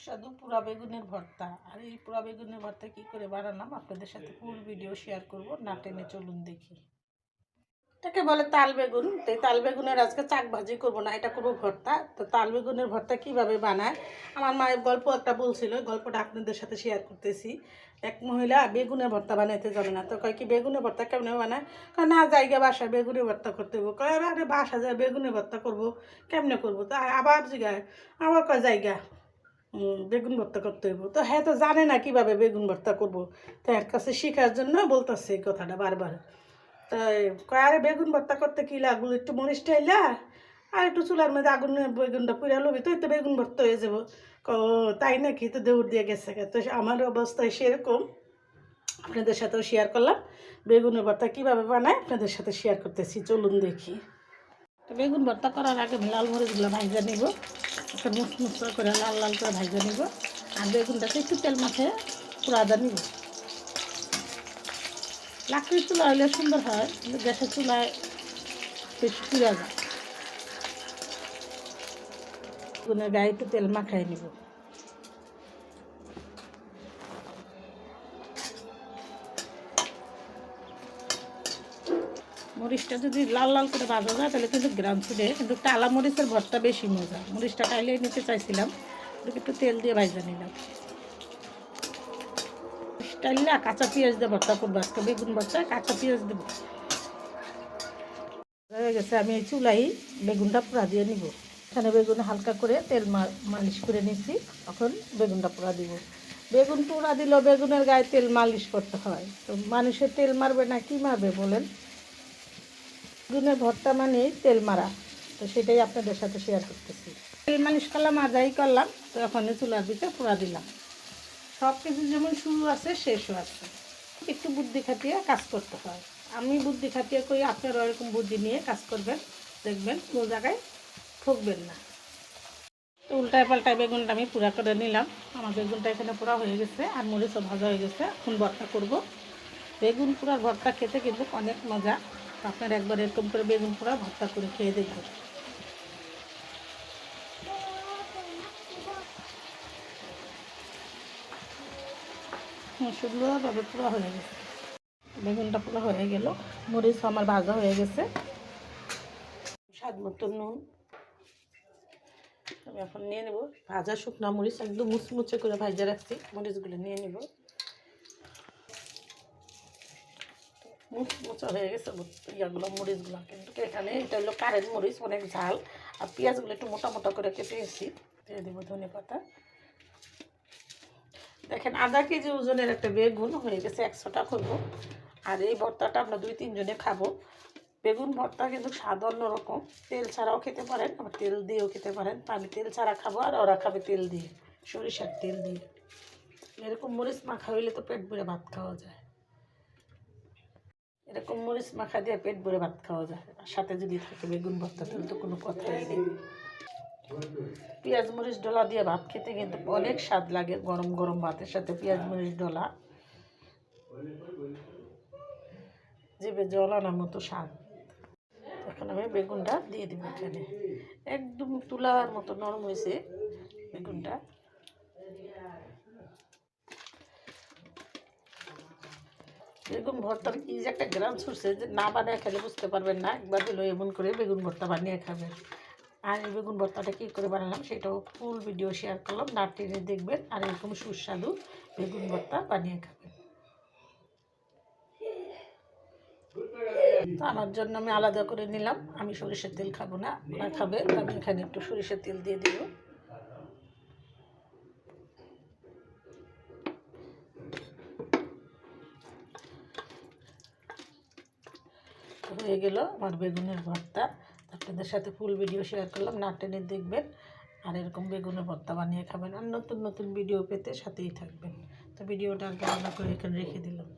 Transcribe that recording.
সুস্বাদু পোড়া বেগুনের ভর্তা। আর এই পোড়া বেগুনের ভর্তা কি করে বানালাম? আপনাদের সাথে ফুল ভিডিও শেয়ার করব। না টেনে চলুন দেখি। এটাকে বলে তাল বেগুন। তো তাল বেগুনের আজকে চাক ভাজি করব না, এটা করব ভর্তা। তো তাল বেগুনের ভর্তা কীভাবে বানায়? আমার মায়ের গল্প একটা বলছিল গল্পটা আপনাদের সাথে শেয়ার করতেছি। এক মহিলা বেগুনের ভর্তা বানাইতে যাবে না। তো কয় কি, বেগুনের ভর্তা কেমনে বানায়? কয়, না, জায়গা বাসায় বেগুনের ভর্তা করতে হব কয়, আরে বাসা যায় বেগুনের ভর্তা করব, কেমনে করব? তা আবার জিগায়, আবার কয়, জায়গা। বেগুন ভর্তা করতে হইব। তো হ্যাঁ তো জানে না কীভাবে বেগুন ভর্তা করব। তো এর কাছে শেখার জন্য বলতেছে এই কথাটা বারবার। তাই আরে, বেগুন ভর্তা করতে কি লাগল একটু মরিচ টাইলা আর একটু চুলার মধ্যে আগুন বেগুনটা পুরা লবি, তো বেগুন ভর্তা হয়ে যাব। ক তাই নাকি? তো দৌড় দিয়ে গেছে তো আমার অবস্থায় সেরকম। আপনাদের সাথেও শেয়ার করলাম। বেগুনের ভর্তা কীভাবে বানায়, আপনাদের সাথে শেয়ার করতেছি। চলুন দেখি। বেগুন ভর্তা করার আগে লাল মরিচগুলো ভাজা নিব। একটা মুসমুস করে লাল লাল করে ভাজা নিব। আর বেগুনটাকে একটু তেল মাখে পুরাদা নিব। লাকড়ির চুলা হলে সুন্দর হয়, কিন্তু গ্যাসের চুলায় বেশি পুরা যায়। বেগুনের গায়ে একটু তেল মাখাই নিব। মরিচটা যদি লাল লাল করে ভাজা যায়, তাহলে কিন্তু গ্রাম ছুটে কিন্তু টালা মরিচের ভরটা বেশি মজা। মরিচটা টাইলে নিতে চাইছিলাম একটু তেল দিয়ে ভাজা নিলাম। টাইলে কাঁচা পেঁয়াজ দিয়ে ভর্তা করব আজকে, বেগুন ভর্তা, কাঁচা পেঁয়াজ দেবো। হয়ে গেছে, আমি এই চুলাই বেগুনটা পোড়া দিয়ে নিব। এখানে বেগুন হালকা করে তেল মালিশ করে নিছি, এখন বেগুনটা পোড়া দিব। বেগুন পোড়া দিলেও বেগুনের গায়ে তেল মালিশ করতে হয়। তো মানুষের তেল মারবে না, কি মারবে বলেন? বেগুনের ভর্তা মানে তেল মারা। তো সেটাই আপনাদের সাথে শেয়ার করতেছি। তেল মালিশ করলাম আজাই করলাম, তো এখন চুলার ভিতরে পোড়া দিলাম। সব কিছু যেমন শুরু আছে, শেষও আছে। একটু বুদ্ধি খাটিয়ে কাজ করতে হয়। আমি বুদ্ধি খাটিয়ে করি, আপনারা ওরকম বুদ্ধি নিয়ে কাজ করবেন। দেখবেন কোনো জায়গায় ঠকবেন না। উল্টায় পাল্টায় বেগুনটা আমি পুরা করে নিলাম। আমার বেগুনটা এখানে পুরা হয়ে গেছে, আর মরিচও ভাজা হয়ে গেছে। এখন ভর্তা করব। বেগুন পোড়ার ভর্তা খেতে কিন্তু অনেক মজা। আপনারা একবার এরকম করে বেগুন পোড়া, ভর্তা করে খেয়ে দেখবেন। সুন্দরভাবে পুরো হয়ে গেছে। বেগুনটা পুরো হয়ে গেল। মরিচ আমার ভাজা হয়ে গেছে। স্বাদ মতো নুন। আমি এখন নিয়ে নেব। ভাজা শুকনা মরিচ, একদম মুচমুচে করে ভাজা রাখছি। মরিচগুলো নিয়ে নেব। মুচমুচা হয়ে গেছে ইয়াগুলো, মরিচগুলো। কিন্তু এখানে এটা হলো কারেন্ট মরিচ, অনেক ঝাল। আর পেঁয়াজগুলো একটু মোটা মোটা করে কেটেছি দিয়ে দেবো ধনে পাতা। দেখেন, আধা কেজি ওজনের একটা বেগুন হয়ে গেছে, একশোটা করব আর এই ভর্তাটা আমরা দুই তিনজনে খাব। বেগুন ভর্তা কিন্তু স্বাদ অন্যরকম। তেল ছাড়াও খেতে পারেন, আবার তেল দিয়েও খেতে পারেন। আমি তেল ছাড়া খাব, আর ওরা খাবে তেল দিয়ে, সরিষার তেল দিয়ে। এরকম মরিচ মাখা হইলে তো পেট ভরে ভাত খাওয়া যায়। এরকম মরিচ মাখা দিয়ে পেট ভরে ভাত খাওয়া যায়। সাথে যদি থাকে বেগুন ভর্তা, তাহলে তো কোনো কথাই নেই। পেঁয়াজ মরিচ ডলা দিয়ে ভাত খেতে কিন্তু অনেক স্বাদ লাগে গরম গরম ভাতের সাথে পেঁয়াজ মরিচ ডলা। জিভে জল আনার মতো স্বাদ। এখন আমি বেগুনটা দিয়ে দিব এখানে। একদম তুলার মতো নরম হয়েছে বেগুনটা। বেগুন ভর্তার কি যে একটা গ্রাম ছুটছে যে না বানিয়ে খেলে বুঝতে পারবেন না। একবার দিল এমন করে বেগুন ভর্তা বানিয়ে খাবেন আর এই বেগুন ভর্তাটা কী করে বানালাম সেটাও ফুল ভিডিও শেয়ার করলাম। না টেনে দেখবেন আর এরকম সুস্বাদু বেগুন ভর্তা বানিয়ে খাবেন তো আমার জন্য আমি আলাদা করে নিলাম। আমি সরিষার তেল খাব না। ওরা খাবে আমি এখানে একটু সরিষার তেল দিয়ে দিব। হয়ে গেল আমার বেগুনের ভর্তা। আপনাদের সাথে ফুল ভিডিও শেয়ার করলাম, না টেনে দেখবেন। আর এরকম বেগুনের ভর্তা বানিয়ে খাবেন। আর নতুন নতুন ভিডিও পেতে সাথেই থাকবেন। তো ভিডিওটা আর না করে এখানে রেখে দিলাম।